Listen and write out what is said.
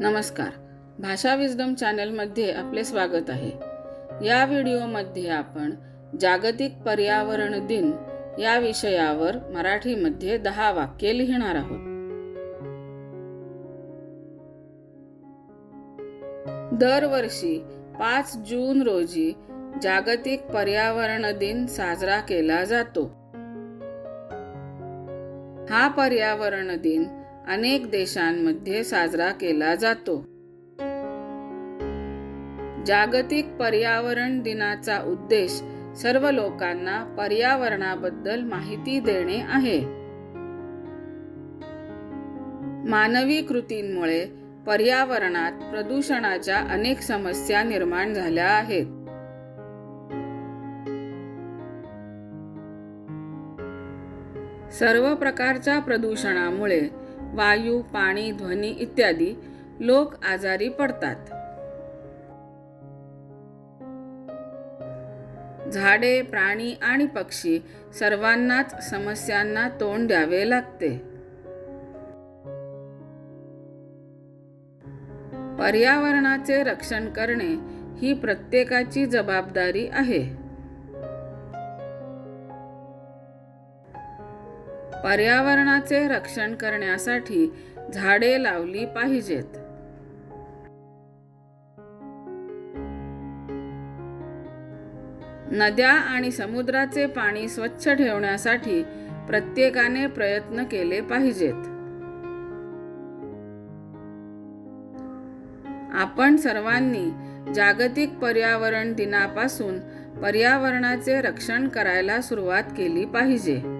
नमस्कार. भाषा विजडम चॅनलमध्ये आपले स्वागत आहे. या व्हिडिओमध्ये आपण जागतिक पर्यावरण दिन या विषयावर मराठीमध्ये दहा वाक्ये लिहिणार आहोत. दरवर्षी पाच जून रोजी जागतिक पर्यावरण दिन साजरा केला जातो. हा पर्यावरण दिन अनेक देशांमध्ये साजरा केला जातो. जागतिक पर्यावरण दिनाचा उद्देश सर्व लोकांना पर्यावरणाबद्दल माहिती देणे आहे. मानवी कृतींमुळे पर्यावरणात प्रदूषणाच्या अनेक समस्या निर्माण झाल्या आहेत. सर्व प्रकारच्या प्रदूषणामुळे वायू पाणी ध्वनी इत्यादी लोक आजारी पडतात. झाडे प्राणी आणि पक्षी सर्वांनाच समस्यांना तोंड द्यावे लागते. पर्यावरणाचे रक्षण करणे ही प्रत्येकाची जबाबदारी आहे. पर्यावरणाचे रक्षण करण्यासाठी झाडे लावली पाहिजेत. नद्या आणि समुद्राचे पाणी स्वच्छ ठेवण्यासाठी प्रत्येकाने प्रयत्न केले पाहिजेत. आपण सर्वांनी जागतिक पर्यावरण दिनापासून पर्यावरणाचे रक्षण करायला सुरुवात केली पाहिजे.